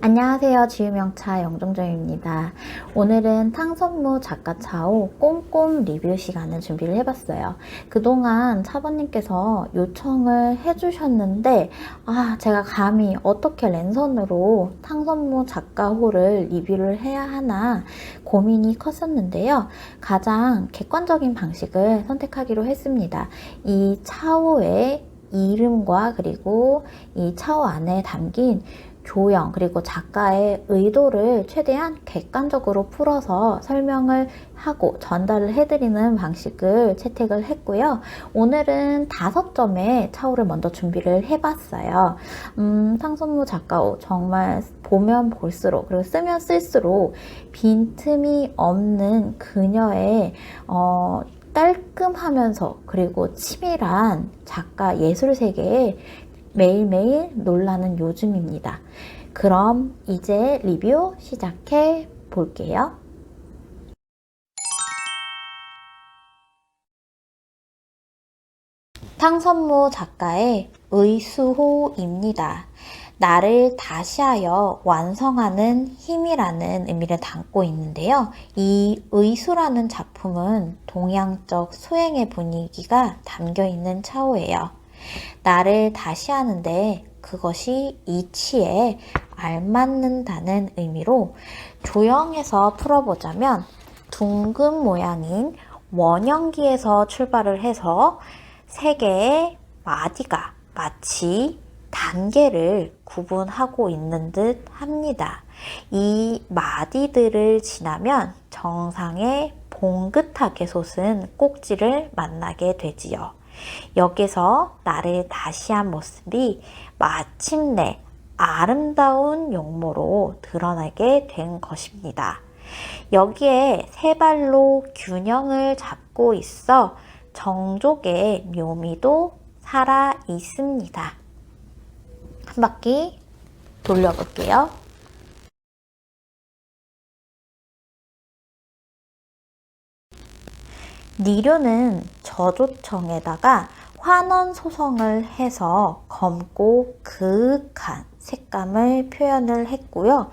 안녕하세요. 지유명차 영종정입니다. 오늘은 탕선무 작가 차오 꼼꼼 리뷰 시간을 준비를 해봤어요. 그동안 차번님께서 요청을 해주셨는데, 아, 제가 감히 어떻게 랜선으로 탕선무 작가호를 리뷰를 해야 하나 고민이 컸었는데요. 가장 객관적인 방식을 선택하기로 했습니다. 이 차오의 이름과 그리고 이 차오 안에 담긴 조형 그리고 작가의 의도를 최대한 객관적으로 풀어서 설명을 하고 전달을 해드리는 방식을 채택을 했고요. 오늘은 다섯 점의 차오를 먼저 준비를 해봤어요. 음, 상선무 작가오 정말 보면 볼수록 그리고 쓰면 쓸수록 빈틈이 없는 그녀의 어, 깔끔하면서 그리고 치밀한 작가 예술 세계에 매일매일 놀라는 요즘입니다. 그럼 이제 리뷰 시작해 볼게요. 탕선무 작가의 의수호입니다. 나를 다시하여 완성하는 힘이라는 의미를 담고 있는데요. 이 의수라는 작품은 동양적 소행의 분위기가 담겨 있는 차오예요. 나를 다시 하는데 그것이 이치에 알맞는다는 의미로 조형에서 풀어보자면 둥근 모양인 원형기에서 출발을 해서 세 개의 마디가 마치 단계를 구분하고 있는 듯 합니다. 이 마디들을 지나면 정상의 봉긋하게 솟은 꼭지를 만나게 되지요. 여기서 나를 다시 한 모습이 마침내 아름다운 용모로 드러나게 된 것입니다. 여기에 세 발로 균형을 잡고 있어 정족의 묘미도 살아 있습니다. 한 바퀴 돌려볼게요. 니료는 저조청에다가 환원 소성을 해서 검고 그윽한 색감을 표현을 했고요.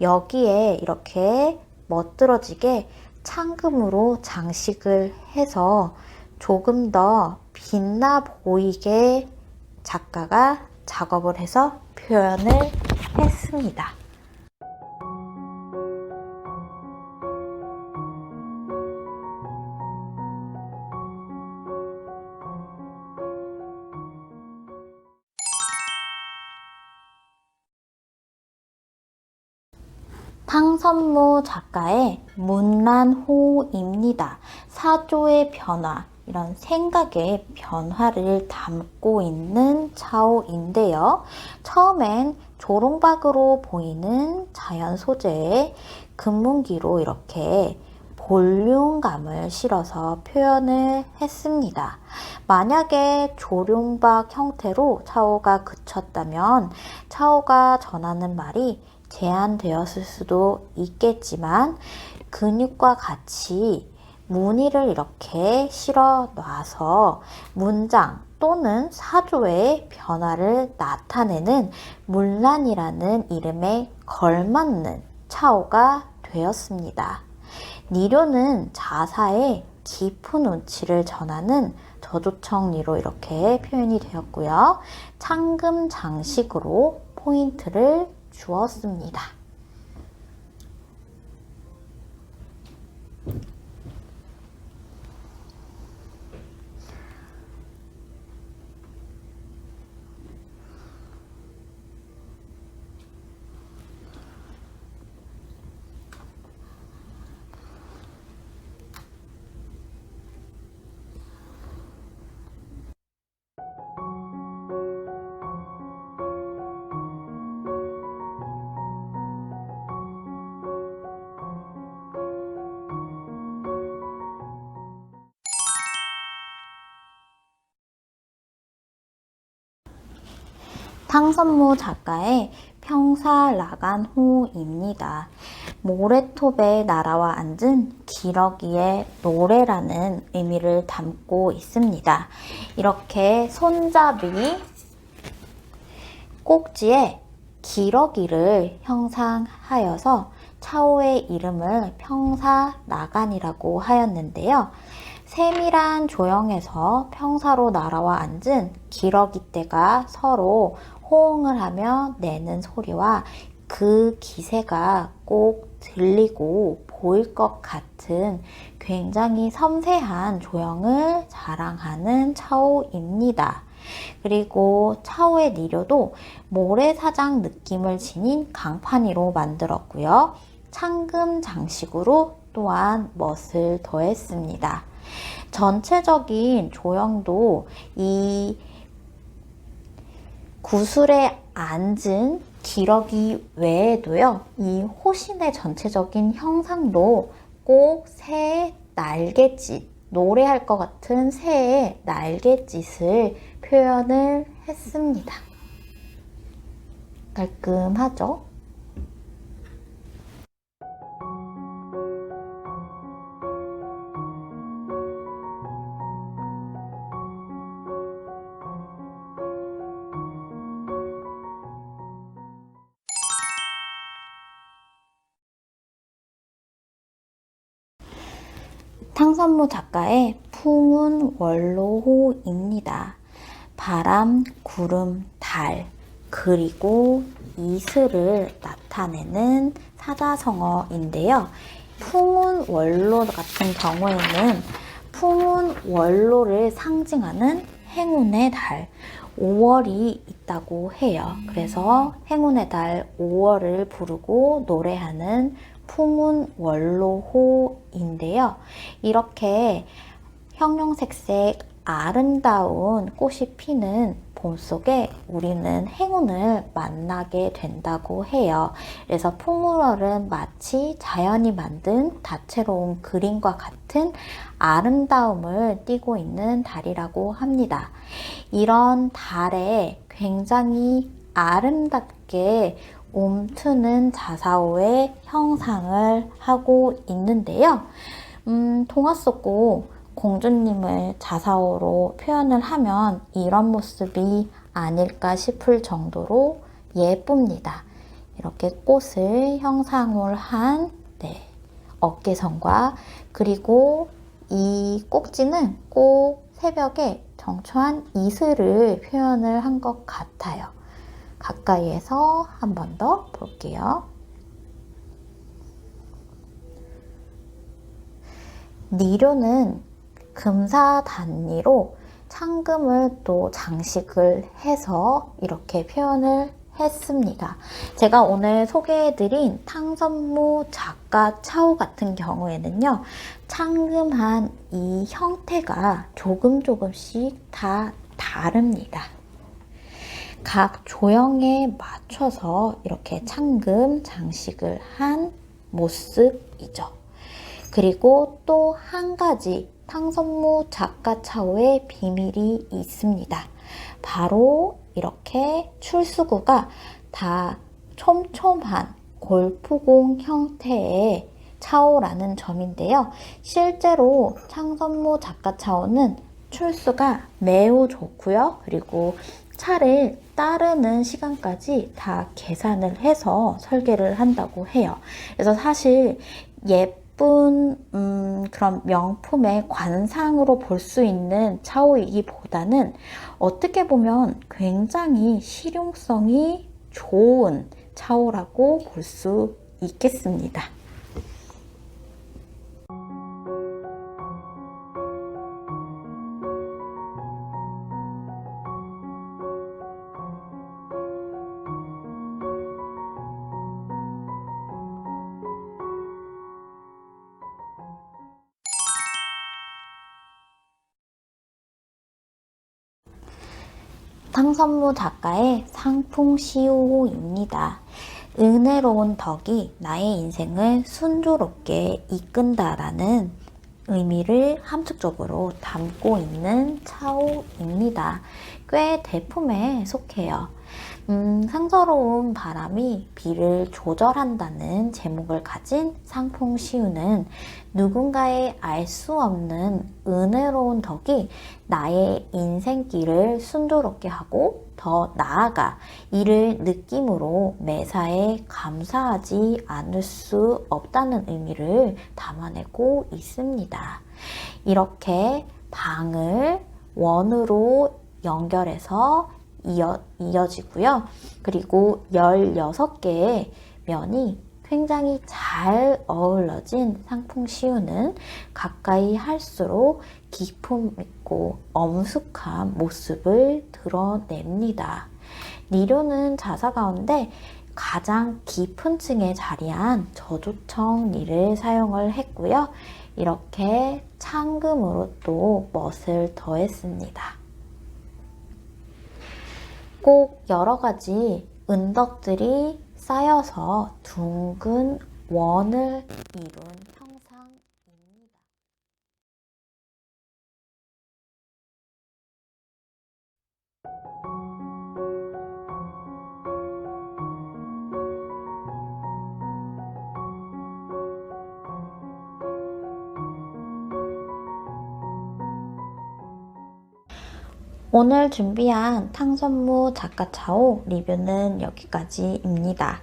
여기에 이렇게 멋들어지게 창금으로 장식을 해서 조금 더 빛나 보이게 작가가 작업을 해서 표현을 했습니다. 탕선무 작가의 문란호입니다. 사조의 변화, 이런 생각의 변화를 담고 있는 차오인데요. 처음엔 조롱박으로 보이는 자연 소재의 금문기로 이렇게 볼륨감을 실어서 표현을 했습니다. 만약에 조룡박 형태로 차오가 그쳤다면 차오가 전하는 말이 제한되었을 수도 있겠지만 근육과 같이 무늬를 이렇게 실어 놔서 문장 또는 사조의 변화를 나타내는 문란이라는 이름에 걸맞는 차오가 되었습니다. 니료는 자사의 깊은 운치를 전하는 저조청리로 이렇게 표현이 되었고요. 창금 장식으로 포인트를 주었습니다. 탕선무 작가의 평사 라간호입니다. 모래톱에 날아와 앉은 기러기의 노래라는 의미를 담고 있습니다. 이렇게 손잡이 꼭지에 기러기를 형상하여서 차오의 이름을 평사나간이라고 하였는데요. 세밀한 조형에서 평사로 날아와 앉은 기러기 떼가 서로 호응을 하며 내는 소리와 그 기세가 꼭 들리고 보일 것 같은 굉장히 섬세한 조형을 자랑하는 차오입니다. 그리고 차오의 니료도 모래사장 느낌을 지닌 강판이로 만들었고요. 창금 장식으로 또한 멋을 더했습니다. 전체적인 조형도 이 구슬에 앉은 기러기 외에도요, 이 호신의 전체적인 형상도 꼭 새의 날갯짓, 노래할 것 같은 새의 날갯짓을 표현을 했습니다. 깔끔하죠? 탕선무 작가의 풍운 원로호입니다. 바람, 구름, 달, 그리고 이슬을 나타내는 사자성어인데요. 풍운 원로 같은 경우에는 풍운 원로를 상징하는 행운의 달, 5월이 있다고 해요. 그래서 행운의 달 5월을 부르고 노래하는 풍운 원로호인데요. 이렇게 형형색색 아름다운 꽃이 피는 봄 속에 우리는 행운을 만나게 된다고 해요. 그래서 풍물월은 마치 자연이 만든 다채로운 그림과 같은 아름다움을 띠고 있는 달이라고 합니다. 이런 달에 굉장히 아름답게 움트는 자사오의 형상을 하고 있는데요. 음, 동화 속고 공주님을 자사오로 표현을 하면 이런 모습이 아닐까 싶을 정도로 예쁩니다. 이렇게 꽃을 형상을 한 네, 어깨선과 그리고 이 꼭지는 꼭 새벽에 정초한 이슬을 표현을 한 것 같아요. 가까이에서 한 번 더 볼게요. 니료는 금사 단위로 창금을 또 장식을 해서 이렇게 표현을 했습니다. 제가 오늘 소개해드린 탕선무 작가 차오 같은 경우에는요, 창금한 이 형태가 조금 조금씩 다 다릅니다. 각 조형에 맞춰서 이렇게 창금 장식을 한 모습이죠. 그리고 또 한 가지 탕선무 작가 차오의 비밀이 있습니다. 바로 이렇게 출수구가 다 촘촘한 골프공 형태의 차오라는 점인데요. 실제로 창선무 작가 차오는 출수가 매우 좋고요. 그리고 차를 따르는 시간까지 다 계산을 해서 설계를 한다고 해요. 그래서 사실 예쁜 음, 그런 명품의 관상으로 볼 수 있는 차오이기보다는 어떻게 보면 굉장히 실용성이 좋은 차오라고 볼 수 있겠습니다. 탕선무 작가의 상풍시호입니다. 은혜로운 덕이 나의 인생을 순조롭게 이끈다라는 의미를 함축적으로 담고 있는 차오입니다. 꽤 대품에 속해요. 음, 상서로운 바람이 비를 조절한다는 제목을 가진 상풍 시우는 누군가의 알 수 없는 은혜로운 덕이 나의 인생길을 순조롭게 하고 더 나아가 이를 느낌으로 매사에 감사하지 않을 수 없다는 의미를 담아내고 있습니다. 이렇게 방을 원으로 연결해서 이어, 이어지고요. 그리고 16개의 면이 굉장히 잘 어우러진 상풍 시우는 가까이 할수록 기품 있고 엄숙한 모습을 드러냅니다. 니료는 자사 가운데 가장 깊은 층에 자리한 저조청 니를 사용을 했고요. 이렇게 창금으로 또 멋을 더했습니다. 꼭 여러 가지 은덕들이 쌓여서 둥근 원을 이룬 오늘 준비한 탕선무 작가차오 리뷰는 여기까지입니다.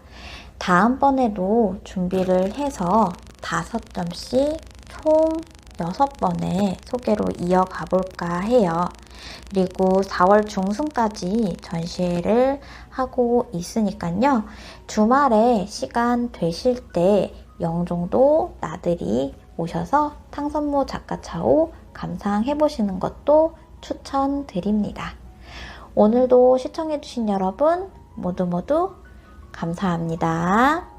다음번에도 준비를 해서 다섯 점씩 총 여섯 번의 소개로 이어가 볼까 해요. 그리고 4월 중순까지 전시회를 하고 있으니까요. 주말에 시간 되실 때 영종도 나들이 오셔서 탕선무 작가차오 감상해 보시는 것도 추천드립니다. 오늘도 시청해주신 여러분 모두 모두 감사합니다.